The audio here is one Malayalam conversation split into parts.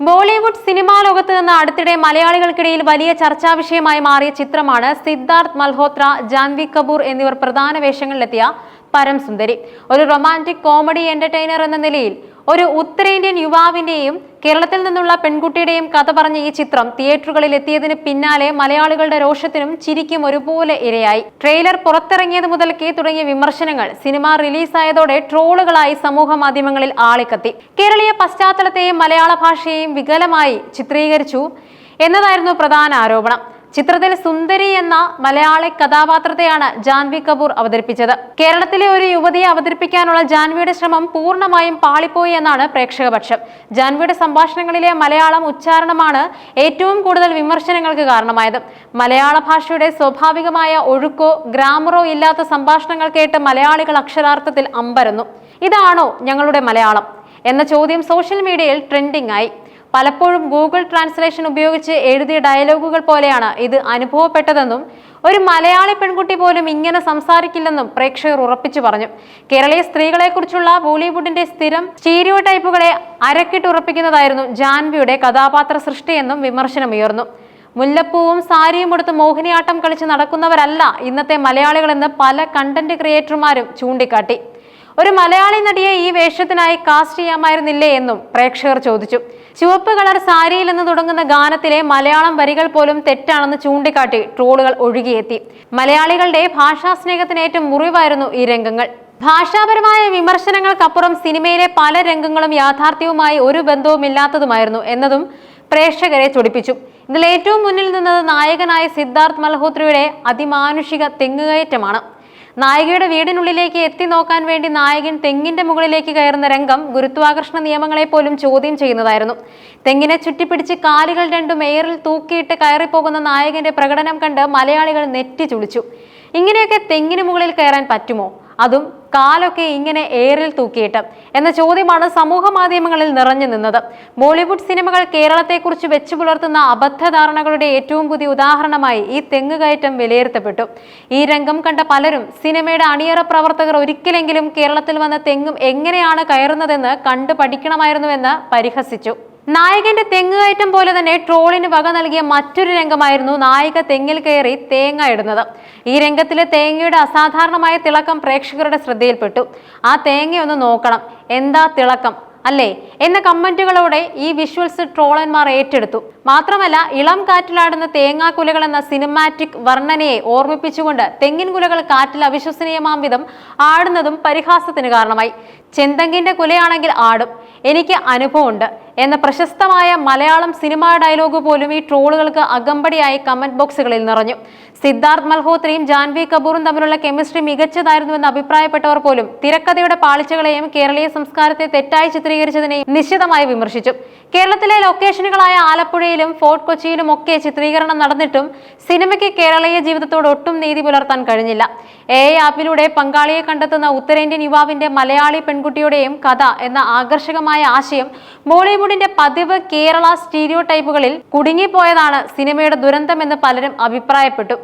ബോളിവുഡ് സിനിമാ ലോകത്ത് നിന്ന് അടുത്തിടെ മലയാളികൾക്കിടയിൽ വലിയ ചർച്ചാ വിഷയമായി മാറിയ ചിത്രമാണ് സിദ്ധാർത്ഥ് മൽഹോത്ര ജാൻവി കപൂർ എന്നിവർ പ്രധാന വേഷങ്ങളിലെത്തിയ പരം സുന്ദരി ഒരു റൊമാന്റിക് കോമഡി എന്റർടൈനർ എന്ന നിലയിൽ ഒരു ഉത്തരേന്ത്യൻ യുവാവിന്റെയും കേരളത്തിൽ നിന്നുള്ള പെൺകുട്ടിയുടെയും കഥ പറഞ്ഞ ഈ ചിത്രം തിയേറ്ററുകളിൽ എത്തിയതിന് പിന്നാലെ മലയാളികളുടെ രോഷത്തിനും ചിരിക്കും ഒരുപോലെ ഇരയായി. ട്രെയിലർ പുറത്തിറങ്ങിയത് മുതൽക്കേ തുടങ്ങിയ വിമർശനങ്ങൾ സിനിമ റിലീസായതോടെ ട്രോളുകളായി സമൂഹ മാധ്യമങ്ങളിൽ ആളിക്കത്തി. കേരളീയ പശ്ചാത്തലത്തെയും മലയാള ഭാഷയെയും വികലമായി ചിത്രീകരിച്ചു എന്നതായിരുന്നു പ്രധാന ആരോപണം. ചിത്രത്തിൽ സുന്ദരി എന്ന മലയാളി കഥാപാത്രത്തെയാണ് ജാൻവി കപൂർ അവതരിപ്പിച്ചത്. കേരളത്തിലെ ഒരു യുവതിയെ അവതരിപ്പിക്കാനുള്ള ജാൻവിയുടെ ശ്രമം പൂർണമായും പാളിപ്പോയി എന്നാണ് പ്രേക്ഷകപക്ഷം ജാൻവിയുടെ സംഭാഷണങ്ങളിലെ മലയാളം ഉച്ചാരണമാണ് ഏറ്റവും കൂടുതൽ വിമർശനങ്ങൾക്ക് കാരണമായത്. മലയാള ഭാഷയുടെ സ്വാഭാവികമായ ഒഴുക്കോ ഗ്രാമറോ ഇല്ലാത്ത സംഭാഷണങ്ങൾ കേട്ട് മലയാളികൾ അക്ഷരാർത്ഥത്തിൽ അമ്പരന്നു. ഇതാണോ ഞങ്ങളുടെ മലയാളം? എന്ന ചോദ്യം സോഷ്യൽ മീഡിയയിൽ ട്രെൻഡിംഗ് ആയി പലപ്പോഴും ഗൂഗിൾ ട്രാൻസ്ലേഷൻ ഉപയോഗിച്ച് എഴുതിയ ഡയലോഗുകൾ പോലെയാണ് ഇത് അനുഭവപ്പെട്ടതെന്നും ഒരു മലയാളി പെൺകുട്ടി പോലും ഇങ്ങനെ സംസാരിക്കില്ലെന്നും പ്രേക്ഷകർ ഉറപ്പിച്ചു പറഞ്ഞു. കേരളീയ സ്ത്രീകളെക്കുറിച്ചുള്ള ബോളിവുഡിന്റെ സ്ഥിരം സ്റ്റീരിയോ ടൈപ്പുകളെ അരക്കിട്ടുറപ്പിക്കുന്നതായിരുന്നു ജാൻവിയുടെ കഥാപാത്ര സൃഷ്ടിയെന്നും വിമർശനമുയർന്നു. മുല്ലപ്പൂവും സാരിയും എടുത്ത് മോഹിനിയാട്ടം കളിച്ച് നടക്കുന്നവരല്ല ഇന്നത്തെ മലയാളികളെന്ന് പല കണ്ടന്റ് ക്രിയേറ്റർമാരും ചൂണ്ടിക്കാട്ടി. ഒരു മലയാളി നടിയെ ഈ വേഷത്തിനായി കാസ്റ്റ് ചെയ്യാമായിരുന്നില്ലേ എന്നും പ്രേക്ഷകർ ചോദിച്ചു. ചുവപ്പ് കളർ സാരിയിൽ നിന്ന് തുടങ്ങുന്ന ഗാനത്തിലെ മലയാളം വരികൾ പോലും തെറ്റാണെന്ന് ചൂണ്ടിക്കാട്ടി ട്രോളുകൾ ഒഴുകിയെത്തി. മലയാളികളുടെ ഭാഷാ സ്നേഹത്തിന് ഏറ്റവും മുറിവായിരുന്നു ഈ രംഗങ്ങൾ. ഭാഷാപരമായ വിമർശനങ്ങൾക്കപ്പുറം സിനിമയിലെ പല രംഗങ്ങളും യാഥാർത്ഥ്യവുമായി ഒരു ബന്ധവുമില്ലാത്തതുമായിരുന്നു എന്നതും പ്രേക്ഷകരെ ചൊടിപ്പിച്ചു. ഇതിൽ ഏറ്റവും മുന്നിൽ നിന്നത് നായകനായ സിദ്ധാർത്ഥ് മൽഹോത്രയുടെ അതിമാനുഷിക തെങ്ങുകയറ്റമാണ്. നായികയുടെ വീടിനുള്ളിലേക്ക് എത്തി നോക്കാൻ വേണ്ടി നായകൻ തെങ്ങിന്റെ മുകളിലേക്ക് കയറുന്ന രംഗം ഗുരുത്വാകർഷണ നിയമങ്ങളെ പോലും ചോദ്യം ചെയ്യുന്നതായിരുന്നു. തെങ്ങിനെ ചുറ്റിപ്പിടിച്ച് കാലുകൾ രണ്ടും എയറിൽ തൂക്കിയിട്ട് കയറിപ്പോകുന്ന നായകന്റെ പ്രകടനം കണ്ട് മലയാളികൾ നെറ്റി ചുളിച്ചു ഇങ്ങനെയൊക്കെ തെങ്ങിന് മുകളിൽ കയറാൻ പറ്റുമോ? അതും കാലൊക്കെ ഇങ്ങനെ എയറിൽ തൂക്കിയിട്ട്. എന്ന ചോദ്യമാണ് സമൂഹ മാധ്യമങ്ങളിൽ നിറഞ്ഞു നിന്നത്. ബോളിവുഡ് സിനിമകൾ കേരളത്തെക്കുറിച്ച് വെച്ചു പുലർത്തുന്ന അബദ്ധധാരണകളുടെ ഏറ്റവും പുതിയ ഉദാഹരണമായി ഈ തെങ്ങുകയറ്റം വിലയിരുത്തപ്പെട്ടു. ഈ രംഗം കണ്ട പലരും സിനിമയുടെ അണിയറ പ്രവർത്തകർ ഒരിക്കലെങ്കിലും കേരളത്തിൽ വന്ന തെങ്ങും എങ്ങനെയാണ് കയറുന്നതെന്ന് കണ്ടു പഠിക്കണമായിരുന്നുവെന്ന് പരിഹസിച്ചു. നായകന്റെ തെങ്ങുകയറ്റം പോലെ തന്നെ ട്രോളിന് വക നൽകിയ മറ്റൊരു രംഗമായിരുന്നു നായിക തെങ്ങിൽ കയറി തേങ്ങ ഇടുന്നത്. ഈ രംഗത്തിലെ തേങ്ങയുടെ അസാധാരണമായ തിളക്കം പ്രേക്ഷകരുടെ ശ്രദ്ധയിൽപ്പെട്ടു. ആ തേങ്ങയൊന്ന് നോക്കണം. എന്താ തിളക്കം? അല്ലേ? എന്ന കമന്റുകളോടെ ഈ വിഷ്വൽസ് ട്രോളന്മാർ ഏറ്റെടുത്തു. മാത്രമല്ല ഇളം കാറ്റിലാടുന്ന തേങ്ങാക്കുലകൾ എന്ന സിനിമാറ്റിക് വർണനയെ ഓർമ്മിപ്പിച്ചുകൊണ്ട് തെങ്ങിൻ കുലകൾ കാറ്റിൽ അവിശ്വസനീയമാം വിധം ആടുന്നതും പരിഹാസത്തിന് കാരണമായി. ചെന്തങ്കിന്റെ കുലയാണെങ്കിൽ ആടും. എനിക്ക് അനുഭവമുണ്ട്. എന്ന പ്രശസ്തമായ മലയാളം സിനിമാ ഡയലോഗ് പോലും ഈ ട്രോളുകൾക്ക് അകമ്പടിയായി കമന്റ് ബോക്സുകളിൽ നിറഞ്ഞു. സിദ്ധാർത്ഥ് മൽഹോത്രയും ജാൻവി കപൂറും തമ്മിലുള്ള കെമിസ്ട്രി മികച്ചതായിരുന്നുവെന്ന് അഭിപ്രായപ്പെട്ടവർ പോലും തിരക്കഥയുടെ പാളിച്ചകളെയും കേരളീയ സംസ്കാരത്തെ തെറ്റായി ചിത്രീകരിച്ചതിനെയും നിശ്ചിതമായി വിമർശിച്ചു. കേരളത്തിലെ ലൊക്കേഷനുകളായ ആലപ്പുഴയിലും ഫോർട്ട് കൊച്ചിയിലും ഒക്കെ ചിത്രീകരണം നടന്നിട്ടും സിനിമയ്ക്ക് കേരളീയ ജീവിതത്തോട് ഒട്ടും നീതി പുലർത്താൻ കഴിഞ്ഞില്ല. എ ആപ്പിലൂടെ പങ്കാളിയെ കണ്ടെത്തുന്ന ഉത്തരേന്ത്യൻ യുവാവിന്റെ മലയാളി പെൺകുട്ടിയുടെയും കഥ എന്ന ആകർഷകമായ ആശയം ബോളിവുഡിന്റെ പതിവ് കേരള സ്റ്റീരിയോ ടൈപ്പുകളിൽ കുടുങ്ങിപ്പോയതാണ് സിനിമയുടെ ദുരന്തമെന്ന് പലരും അഭിപ്രായപ്പെട്ടു.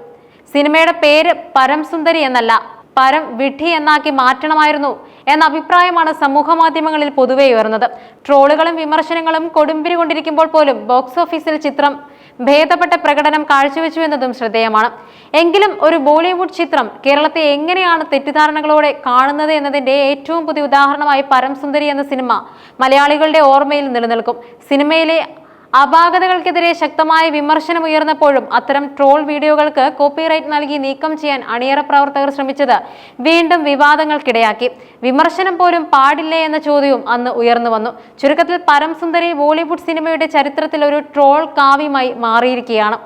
സിനിമയുടെ പേര് പരംസുന്ദരി എന്നല്ല പരം വിഡ്ഢി എന്നാക്കി മാറ്റണമായിരുന്നു എന്ന അഭിപ്രായമാണ് സമൂഹ മാധ്യമങ്ങളിൽ പൊതുവെ ഉയർന്നത്. ട്രോളുകളും വിമർശനങ്ങളും കൊടുമ്പിരി കൊണ്ടിരിക്കുമ്പോൾ പോലും ബോക്സ് ഓഫീസിൽ ചിത്രം ഭേദപ്പെട്ട പ്രകടനം കാഴ്ചവെച്ചു എന്നതും ശ്രദ്ധേയമാണ്. എങ്കിലും ഒരു ബോളിവുഡ് ചിത്രം കേരളത്തെ എങ്ങനെയാണ് തെറ്റിദ്ധാരണകളോടെ കാണുന്നത് എന്നതിന്റെ ഏറ്റവും പുതിയ ഉദാഹരണമായി പരംസുന്ദരി എന്ന സിനിമ മലയാളികളുടെ ഓർമ്മയിൽ നിലനിൽക്കും. സിനിമയിലെ അപാകതകൾക്കെതിരെ ശക്തമായ വിമർശനം ഉയർന്നപ്പോഴും അത്തരം ട്രോൾ വീഡിയോകൾക്ക് കോപ്പിറൈറ്റ് നൽകി നീക്കം ചെയ്യാൻ അണിയറ പ്രവർത്തകർ ശ്രമിച്ചത് വീണ്ടും വിവാദങ്ങൾക്കിടയാക്കി. വിമർശനം പോലും പാടില്ലേ എന്ന ചോദ്യവും അന്ന് ഉയർന്നു വന്നു. ചുരുക്കത്തിൽ പരംസുന്ദരി ബോളിവുഡ് സിനിമയുടെ ചരിത്രത്തിൽ ഒരു ട്രോൾ കാവ്യമായി മാറിയിരിക്കുകയാണ്.